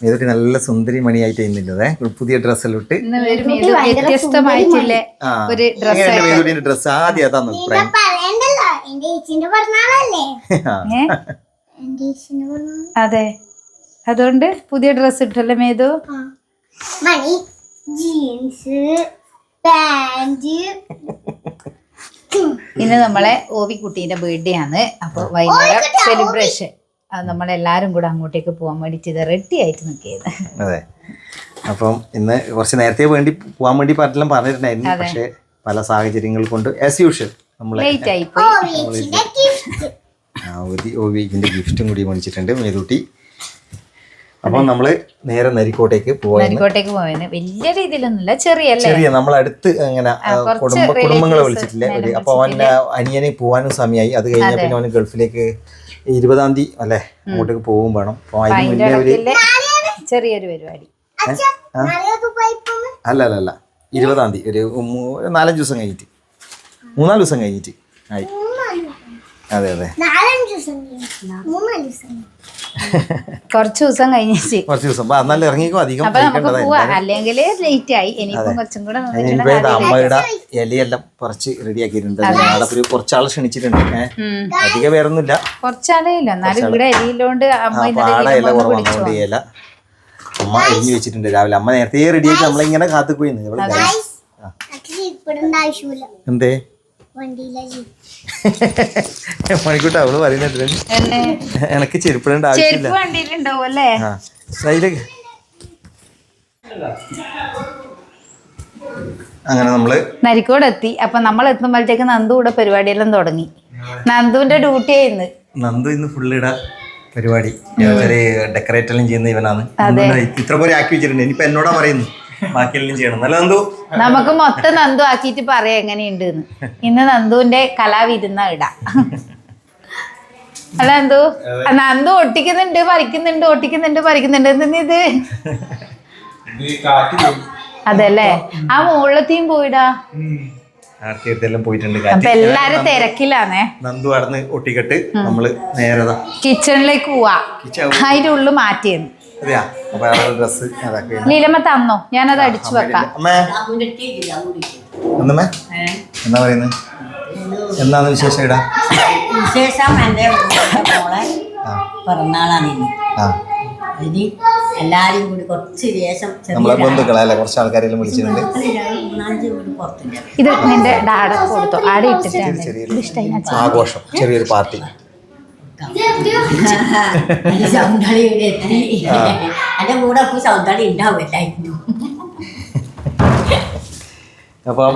ഇതൊക്കെ നല്ല സുന്ദരി മണിയായിട്ട് ഇന്നില്ലതേ പുതിയ ഡ്രസ്സെല്ലാം ഇട്ട്. വ്യത്യസ്തമായിട്ടില്ലേ ഒരു മേതു ഒരു ഡ്രസ് എങ്ങനെയുണ്ട് മേതുടിന്റെ ഡ്രസ്സ് ആദ്യം അതാണ് അഭിപ്രായം. അതെ. അതുകൊണ്ട് പുതിയ ഡ്രസ് ഇട്ടല്ലേ മേതു. മണി ജീൻസ് പാന്റ്. ഇന്ന് നമ്മളെ ഓവിക്കുട്ടീന്റെ ബർത്ത്ഡേ ആണ്. അപ്പൊ വൈകുന്നേരം സെലിബ്രേഷൻ അത് നമ്മളെല്ലാരും കൂടെ അങ്ങോട്ടേക്ക് പോകാൻ വേണ്ടിട്ട് ഇത് റെഡി ആയിട്ട് നിൽക്കിയത് അതെ. അപ്പം ഇന്ന് കുറച്ച് നേരത്തെ വേണ്ടി പോകാൻ വേണ്ടി പറഞ്ഞെല്ലാം പറഞ്ഞിട്ടുണ്ടായിരുന്നു. പക്ഷെ പല സാഹചര്യങ്ങൾ കൊണ്ട് ആസ് യൂഷ്വൽ നമ്മളെ ലേറ്റ് ആയി പോയി. ഏച്ചിന്റെ ഗിഫ്റ്റ് ആ ഒരു ഗിഫ്റ്റും കൂടി മേടിച്ചിട്ടുണ്ട്. മേതൂട്ടി അപ്പം നമ്മൾ നേരെ നരിക്കോട്ടേക്ക് പോയി നരിക്കോട്ടേക്ക് പോയത് വലിയ രീതിയിലൊന്നുമില്ല ചെറിയല്ലേ? ചെറിയ നമ്മൾ നമ്മളടുത്ത് അങ്ങനെ കുടുംബ കുടുംബങ്ങളെ വിളിച്ചിട്ടില്ല? ഒരു അപ്പൊ അവന്റെ അനിയനെ പോവാനും സമയമായി അത് കഴിഞ്ഞ പിന്നെ അവന് ഗൾഫിലേക്ക് ഇരുപതാം തീയതി അല്ലെ? അങ്ങോട്ടേക്ക് പോകും വേണം. അപ്പൊ അതിന് അതിന്റെ മുന്നേ ഒരു ചെറിയൊരു പരിപാടി. അല്ല അല്ല അല്ല ഇരുപതാം തീയതി ഒരു മൂ- ഒരു നാലഞ്ച് ദിവസം കഴിഞ്ഞിട്ട്. മൂന്നാൽ ദിവസം കഴിഞ്ഞിട്ട് ആയി. അതെ അതെ. നാലഞ്ച് ദിവസം കഴിഞ്ഞു. മൂന്നാൽ ദിവസം കുറച്ച് ദിവസം കഴിഞ്ഞിട്ട്. കുറച്ച് ദിവസം. എന്നാലും ഇറങ്ങിക്കോ അധികം അപ്പൊ നമുക്ക് പോവാ. അല്ലെങ്കിൽ ലേറ്റ് ആയി. ഇനിയിപ്പം കുറച്ചും കൂടെ അമ്മയുടെ ഇലയെല്ലാം കുറച്ച് റെഡിയാക്കിയിട്ടുണ്ട്. കുറച്ചാൾ ക്ഷണിച്ചിട്ടുണ്ട്. അധികം പേരൊന്നുമില്ല. കുറച്ചാളേ ഇല്ല എന്നാലും ഇവിടെ ഇലയിലോണ്ട് അമ്മ ഇല കുറവാണ് ഇല. അമ്മ എരിഞ്ഞു വെച്ചിട്ടുണ്ട് രാവിലെ. അമ്മ നേരത്തെ റെഡിയാക്കി നമ്മളിങ്ങനെ കാത്തു പോയി ഇവിടെ guys. ആ. എനിക്ക് ഇപ്പിടേണ്ട എന്തേ? മണിക്കൂട്ട അവൾ പറയുന്നത് എനിക്ക് ചെരുപ്പിടേണ്ട ആവശ്യമില്ല. അങ്ങനെ നമ്മൾ നരിക്കോട് എത്തി അപ്പൊ നമ്മൾ എത്തുമ്പോഴത്തേക്ക് നന്ദു കൂടെ പരിപാടിയെല്ലാം തുടങ്ങി. നന്ദുവിന്റെ ഡ്യൂട്ടി ആയിരുന്നു നന്ദു ഇന്ന് ഇട പരിപാടി. ഡെക്കറേറ്റ് എല്ലാം ചെയ്യുന്ന ഇവനാണ്. ഇത്ര പോലെ ആക്കി വെച്ചിട്ടുണ്ട്. ഇനിയിപ്പോ എന്നോടാ പറയുന്നു ബാക്കിയെല്ലാം ചെയ്യണം. നല്ല നന്ദു നമുക്ക് മൊത്തം നന്ദു ആക്കിയിട്ട് പറയാം എങ്ങനെയുണ്ട് ഇന്ന് നന്ദുവിന്റെ കലാവിരുന്ന ഇടാ. അല്ല നന്ദു നന്ദു ഒട്ടിക്കുന്നുണ്ട് പറിക്കുന്നുണ്ട് ഒട്ടിക്കുന്നുണ്ട് പറിക്കുന്നുണ്ട്. എന്തിനിത് അതല്ലേ? ആ മുകളിലത്തെയും പോയിടാ. പോയിട്ടുണ്ട്. എല്ലാരും തിരക്കിലാണേ നന്ദു അടന്ന് ഒട്ടിക്കെട്ട് നമ്മൾ നേരതാ കിച്ചണിലേക്ക് പോവാ. അതിന്റെ ഉള്ളു മാറ്റിയെന്ന്. അതെയാ? അപ്പൊ അവരുടെ ഡ്രസ്സ് അതൊക്കെ ലീലമ്മ തന്നോ? ഞാനത് അടിച്ചു വെക്കാം. അമ്മേ. എന്താ പറയുന്നത് എന്താന്ന് വിശേഷം ഇടാ? വിശേഷം എന്റെ മോളെ ആ. പിറന്നാളാണ് ഇന്ന് ആ. ഇനി എല്ലാവരും കൂടി കുറച്ച് ശേഷം നമ്മളെ കുറച്ച് ആൾക്കാരെല്ലാം വിളിച്ചിട്ടുണ്ട്. മൂന്നാഞ്ച് ഇത് നിന്റെ ഡാഡ കൊടുത്തു. ആടെ ഇട്ടിട്ടാണ് ആഘോഷം. ചെറിയൊരു പാർട്ടി. സൗന്ദളി ഇവിടെ എത്തി. എന്റെ കൂടെ അപ്പോൾ സൗന്ദളി ഉണ്ടാവില്ലായിരുന്നു അപ്പം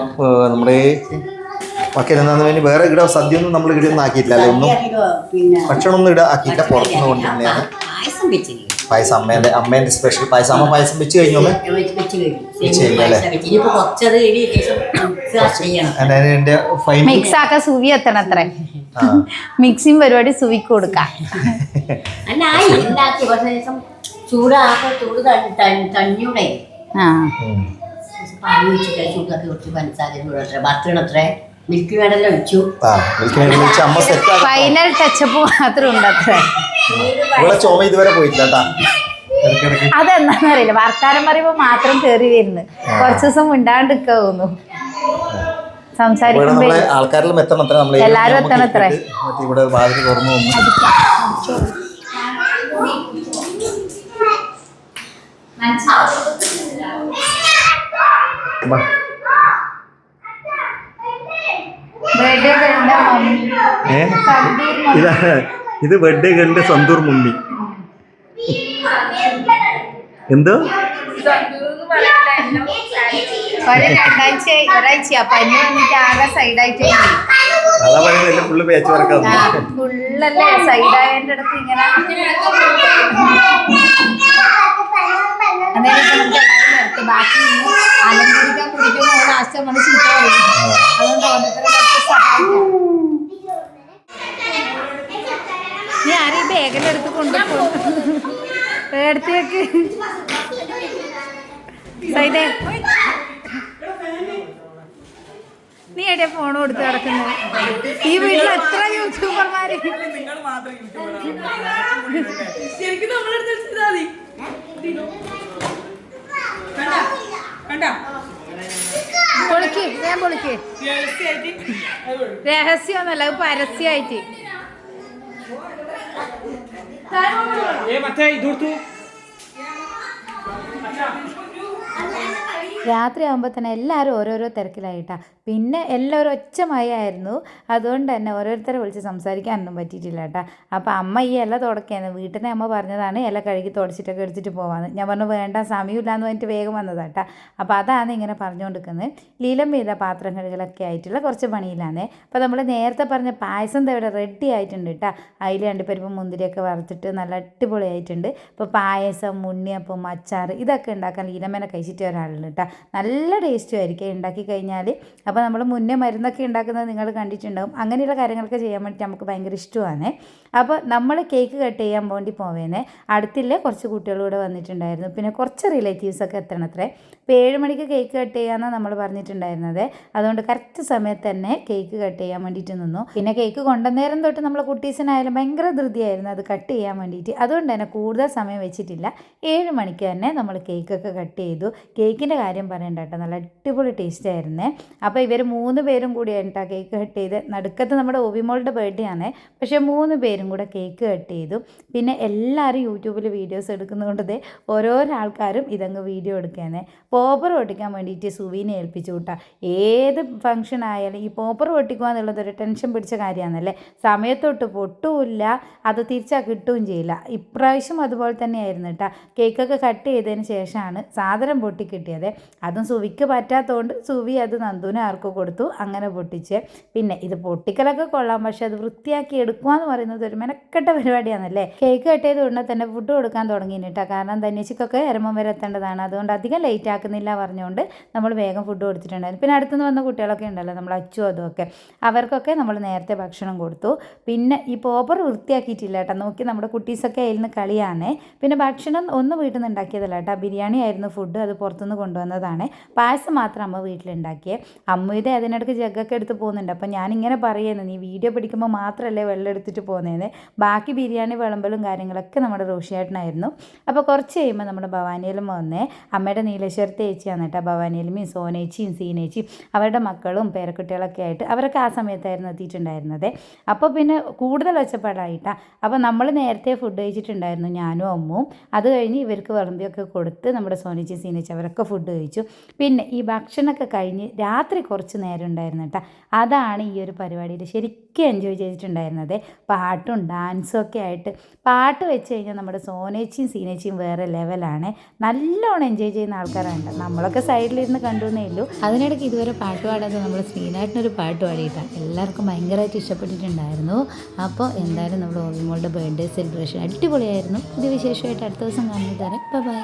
നമ്മുടെ ബാക്കി എന്താന്ന് വേണ്ടി വേറെ ഇവിടെ സദ്യ ഒന്നും നമ്മൾ ഇവിടെ ഒന്നും ആക്കിയിട്ടില്ല അല്ലെ ഒന്നും പിന്നെ ഭക്ഷണം ഒന്നും ഇവിടെ ആക്കിയില്ല പുറത്തുനിന്ന് കൊണ്ടുതന്നെയാണ് പായസം അമ്മേന്റെ അമ്മേന്റെ സ്പെഷ്യൽ പായസം. അമ്മ പായസം വെച്ച് കഴിഞ്ഞു അമ്മ? വെച്ച് വെച്ച് കഴിഞ്ഞു. വെച്ച് കഴിഞ്ഞു അല്ലേ? പായസം വെച്ച്. ഇനിയിപ്പോൾ കുറച്ചത് ഇനി ശേഷം mix ചെയ്യണം. അതിന് എന്റെ ഫൈൻ മിക്സ് ആക്കാൻ സുവി എത്തണത്രേ ആ. മിക്സിങ് പരിപാടി സുവിക്ക് കൊടുക്കാം. ചൂട് ചൂടാക്കി കുറച്ച് പഞ്ചസാര ചൂടത്ര ഭർത്തണത്രേ മിൽക്ക് ആ അമ്മ സെറ്റ് ഫൈനൽ ടച്ചപ്പ് മാത്രം ഉണ്ട് അത്രേ ഇവിടെ ചുമ ഇതുവരെ പോയിട്ടില്ല കേട്ടാ ഇടയ്ക്കിടയ്ക്ക്. അതെന്താന്ന് അറിയില്ല വർത്താനം പറയുമ്പോ മാത്രം കേറി വരുന്നു. കുറച്ച് ദിവസം മിണ്ടാണ്ടിക്ക തോന്നുന്നു ഇവിടെ സംസാരിക്കുമ്പോ നമ്മളെ ആൾക്കാരെല്ലാം എത്തണം അത്ര നമ്മളെ എല്ലാരും എത്തണം അത്രേ. മറ്റേ ഇവിടെ വാതിൽ തുറന്നു വന്നു ബാ. birthday കഴിഞ്ഞ മമ്മി. ഏ? ഇതാ ഇത് വെഡ് കണ്ട് സന്തൂർ മുമ്മി. എന്തോ? അതാ പറയുന്നത് എല്ലാം ഫുള്ള് പേച്ച് വർക്കാന്ന് ഫുള്ളല്ലേ സൈഡായതിന്റെ അടുത്ത് ഇങ്ങനെ. ബാക്കി ഇന്ന് അലങ്കരിക്കാൻ കുടിക്കുമ്പോൾ ലാസ്റ്റ് നമ്മൾ ചീത്ത പറയും. അതുകൊണ്ട് ഓരോരുത്തരെ സഹായിക്കാം. ബാഗിന്റെ അടുത്ത് കൊണ്ടുപോകും എടുത്തേക്ക് സൈതേ. നീ എവിടെ ഫോൺ കൊടുത്ത് കിടക്കുന്നത് ഈ വീട്ടിൽ എത്ര യൂട്യൂബർമാര് പൊളിക്ക് ഞാൻ പൊളിക്ക്. രഹസ്യമൊന്നുമല്ല അത് പരസ്യമായിട്ട്. ഏ മറ്റേ ഇതെടുത്തു രാത്രി ആകുമ്പോൾ തന്നെ എല്ലാവരും ഓരോരോ തിരക്കിലായിട്ടാ. പിന്നെ എല്ലാവരും ഒച്ചമയായിരുന്നു അതുകൊണ്ട് തന്നെ ഓരോരുത്തരെ വിളിച്ച് സംസാരിക്കാനൊന്നും പറ്റിയിട്ടില്ല കേട്ടോ അപ്പോൾ അമ്മ ഈ ഇല തുടക്കുകയായിരുന്നു വീട്ടിൽ നിന്ന് അമ്മ പറഞ്ഞതാണ് ഇല കഴുകി തുടച്ചിട്ടൊക്കെ എടുത്തിട്ട് പോവാന്ന്. ഞാൻ പറഞ്ഞു വേണ്ട സമയമില്ല എന്ന് പറഞ്ഞിട്ട് വേഗം വന്നതാണ് കേട്ടോ അപ്പോൾ അതാണ് ഇങ്ങനെ പറഞ്ഞുകൊണ്ടിരിക്കുന്നത് ലീലം ചെയ്ത പാത്രം കഴുകലൊക്കെ ആയിട്ടുള്ള കുറച്ച് പണിയിലാണ് അപ്പോൾ നമ്മൾ നേരത്തെ പറഞ്ഞ പായസം തവിടെ റെഡി ആയിട്ടുണ്ട് കേട്ടോ അതിൽ രണ്ടുപേരും മുന്തിരിയൊക്കെ വറുത്തിട്ട് നല്ല അടിപൊളിയായിട്ടുണ്ട്. ഇപ്പോൾ പായസം ഉണ്ണിയപ്പം അച്ചാർ ഇതൊക്കെ ഉണ്ടാക്കാൻ ലീലമ്മേനെ കഴിച്ചിട്ട് ഒരാളുണ്ട് കേട്ടോ നല്ല ടേസ്റ്റും ആയിരിക്കും ഉണ്ടാക്കി കഴിഞ്ഞാൽ. അപ്പോൾ നമ്മൾ മുന്നേ മരുന്നൊക്കെ ഉണ്ടാക്കുന്നത് നിങ്ങൾ കണ്ടിട്ടുണ്ടാകും അങ്ങനെയുള്ള കാര്യങ്ങളൊക്കെ ചെയ്യാൻ വേണ്ടി നമുക്ക് ഭയങ്കര ഇഷ്ടമാണ്. അപ്പോൾ നമ്മൾ കേക്ക് കട്ട് ചെയ്യാൻ വേണ്ടി പോവേനെ അടുത്തില്ലേ കുറച്ച് കുട്ടികളൂടെ വന്നിട്ടുണ്ടായിരുന്നു. പിന്നെ കുറച്ച് റിലേറ്റീവ്സൊക്കെ എത്തണത്രേ ഇപ്പോൾ ഏഴ് മണിക്ക് കേക്ക് കട്ട് ചെയ്യാമെന്നാണ് നമ്മൾ പറഞ്ഞിട്ടുണ്ടായിരുന്നത്. അതുകൊണ്ട് കറക്റ്റ് സമയത്ത് തന്നെ കേക്ക് കട്ട് ചെയ്യാൻ വേണ്ടിയിട്ട് നിന്നു. പിന്നെ കേക്ക് കൊണ്ടുവന്നേരം തൊട്ട് നമ്മൾ കുട്ടീസിനായാലും ഭയങ്കര ധൃതിയായിരുന്നു അത് കട്ട് ചെയ്യാൻ വേണ്ടിയിട്ട്. അതുകൊണ്ട് തന്നെ കൂടുതൽ സമയം വെച്ചിട്ടില്ല. ഏഴ് മണിക്ക് തന്നെ നമ്മൾ കേക്കൊക്കെ കട്ട് ചെയ്തു. കേക്കിന്റെ കാര്യം പറയണ്ട കേട്ടോ. നല്ല അടിപൊളി ടേസ്റ്റ് ആയിരുന്നേ. അപ്പോൾ ഇവർ മൂന്ന് പേരും കൂടി കേട്ടോ കേക്ക് കട്ട് ചെയ്ത് നടുക്കത്ത് നമ്മുടെ ഓബിമോളുടെ ബർത്ത്ഡേ ആണ്. പക്ഷേ മൂന്ന് പേരും കൂടെ കേക്ക് കട്ട് ചെയ്തു. പിന്നെ എല്ലാവരും യൂട്യൂബിൽ വീഡിയോസ് എടുക്കുന്നതുകൊണ്ട് ഓരോരോ ആൾക്കാരും ഇതങ്ങ് വീഡിയോ എടുക്കുകയാണ് പോപ്പർ പൊട്ടിക്കാൻ വേണ്ടിയിട്ട് സുവീനെ ഏൽപ്പിച്ചു കൂട്ടാ. ഏത് ഫംഗ്ഷൻ ആയാലും ഈ പോപ്പർ പൊട്ടിക്കുക എന്നുള്ളത് ഒരു ടെൻഷൻ പിടിച്ച കാര്യമാണല്ലേ സമയത്തൊട്ട് പൊട്ടുമില്ല അത് തിരിച്ചാൽ കിട്ടുകയും ചെയ്യില്ല. ഇപ്രാവശ്യം അതുപോലെ തന്നെയായിരുന്നു കേട്ടോ. കേക്കൊക്കെ കട്ട് ചെയ്തതിന് ശേഷമാണ് സാധനം പൊട്ടി കിട്ടിയത് അതും സുവിക്ക് പറ്റാത്തതുകൊണ്ട് സുവി അത് നന്ദുവിന് ആർക്കും കൊടുത്തു അങ്ങനെ പൊട്ടിച്ച്. പിന്നെ ഇത് പൊട്ടിക്കലൊക്കെ കൊള്ളാം പക്ഷെ അത് വൃത്തിയാക്കി എടുക്കുക എന്ന് പറയുന്നത് ഒരു മെനക്കെട്ട പരിപാടിയാണല്ലേ? കേക്ക് കെട്ടിയത് ഉടനെ തന്നെ ഫുഡ് കൊടുക്കാൻ തുടങ്ങിയിന് കേട്ടോ കാരണം ധന്യച്ചിക്കൊക്കെ എരമം വരെ എത്തേണ്ടതാണ്. അതുകൊണ്ട് അധികം ലേറ്റ് ആക്കുന്നില്ല പറഞ്ഞുകൊണ്ട് നമ്മൾ വേഗം ഫുഡ് കൊടുത്തിട്ടുണ്ടായിരുന്നു. പിന്നെ അടുത്തുനിന്ന് വന്ന കുട്ടികളൊക്കെ ഉണ്ടല്ലോ നമ്മൾ അച്ചു അതുമൊക്കെ അവർക്കൊക്കെ നമ്മൾ നേരത്തെ ഭക്ഷണം കൊടുത്തു. പിന്നെ ഈ പോപ്പർ വൃത്തിയാക്കിയിട്ടില്ല കേട്ടോ. നോക്കി നമ്മുടെ കുട്ടീസൊക്കെ അതിൽ നിന്ന് കളിയാണ്. പിന്നെ ഭക്ഷണം ഒന്ന് വീട്ടിൽ നിന്ന് ഉണ്ടാക്കിയതല്ല കേട്ടോ. ബിരിയാണി ആയിരുന്നു ഫുഡ് അത് പുറത്തുനിന്ന് കൊണ്ടുവന്നതാണ് പായസം മാത്രം അമ്മ വീട്ടിലുണ്ടാക്കിയേ. അമ്മയുടെ അതിനിടയ്ക്ക് ജഗ്ഗൊക്കെ എടുത്ത് പോകുന്നുണ്ട്. അപ്പം ഞാനിങ്ങനെ പറയുന്നത് നീ വീഡിയോ പിടിക്കുമ്പോൾ മാത്രമല്ലേ വെള്ളം എടുത്തിട്ട് പോകുന്നതെന്ന് ബാക്കി ബിരിയാണി വിളമ്പലും കാര്യങ്ങളൊക്കെ നമ്മുടെ റോഷിയേട്ടനായിരുന്നു. അപ്പോൾ കുറച്ച് കഴിയുമ്പോൾ നമ്മുടെ ഭവാനിയിലും വന്നേ. അമ്മയുടെ നീലേശ്വരത്തെ ചേച്ചിയാണ് കേട്ടോ ഭവാനിയിലും സോനേച്ചിയും സീനേച്ചിയും അവരുടെ മക്കളും പേരക്കുട്ടികളൊക്കെ ആയിട്ട് അവരൊക്കെ ആ സമയത്തായിരുന്നു എത്തിയിട്ടുണ്ടായിരുന്നത്. അപ്പോൾ പിന്നെ കൂടുതൽ ഒച്ചപ്പാടായിട്ടാണ് അപ്പോൾ നമ്മൾ നേരത്തെ ഫുഡ് കഴിച്ചിട്ടുണ്ടായിരുന്നു ഞാനും അമ്മും. അത് കഴിഞ്ഞ് ഇവർക്ക് വിളമ്പിയൊക്കെ കൊടുത്ത് നമ്മുടെ സോനേച്ചി സീനേച്ചി അവരൊക്കെ ഫുഡ് കഴിച്ചു. പിന്നെ ഈ ഭക്ഷണമൊക്കെ കഴിഞ്ഞ് രാത്രി കുറച്ച് നേരം ഉണ്ടായിരുന്നു കേട്ടോ. അതാണ് ഈ ഒരു പരിപാടിയിൽ ശരിക്കും എൻജോയ് ചെയ്തിട്ടുണ്ടായിരുന്നത്. പാട്ടും ഡാൻസും ഒക്കെ ആയിട്ട് പാട്ട് വെച്ച് കഴിഞ്ഞാൽ നമ്മുടെ സോനേച്ചിയും സീനേച്ചിയും വേറെ ലെവലാണ് നല്ലോണം എൻജോയ് ചെയ്യുന്ന ആൾക്കാരാണ്. നമ്മളൊക്കെ സൈഡിലിരുന്ന് കണ്ടു എന്നേ ഉള്ളൂ. അതിനിടയ്ക്ക് ഇതുവരെ പാട്ട് പാടാതെ നമ്മൾ ശ്രീനാട്ടിനൊരു പാട്ട് പാടിയിട്ടാണ് എല്ലാവർക്കും ഭയങ്കരമായിട്ട് ഇഷ്ടപ്പെട്ടിട്ടുണ്ടായിരുന്നു. അപ്പോൾ എന്തായാലും നമ്മുടെ ഓർമ്മകളുടെ ബർത്ത്ഡേ സെലിബ്രേഷൻ അടിപൊളിയായിരുന്നു. ഇത് വിശേഷമായിട്ട് അടുത്ത ദിവസം കാണുന്നതാണ് ബൈ ബൈ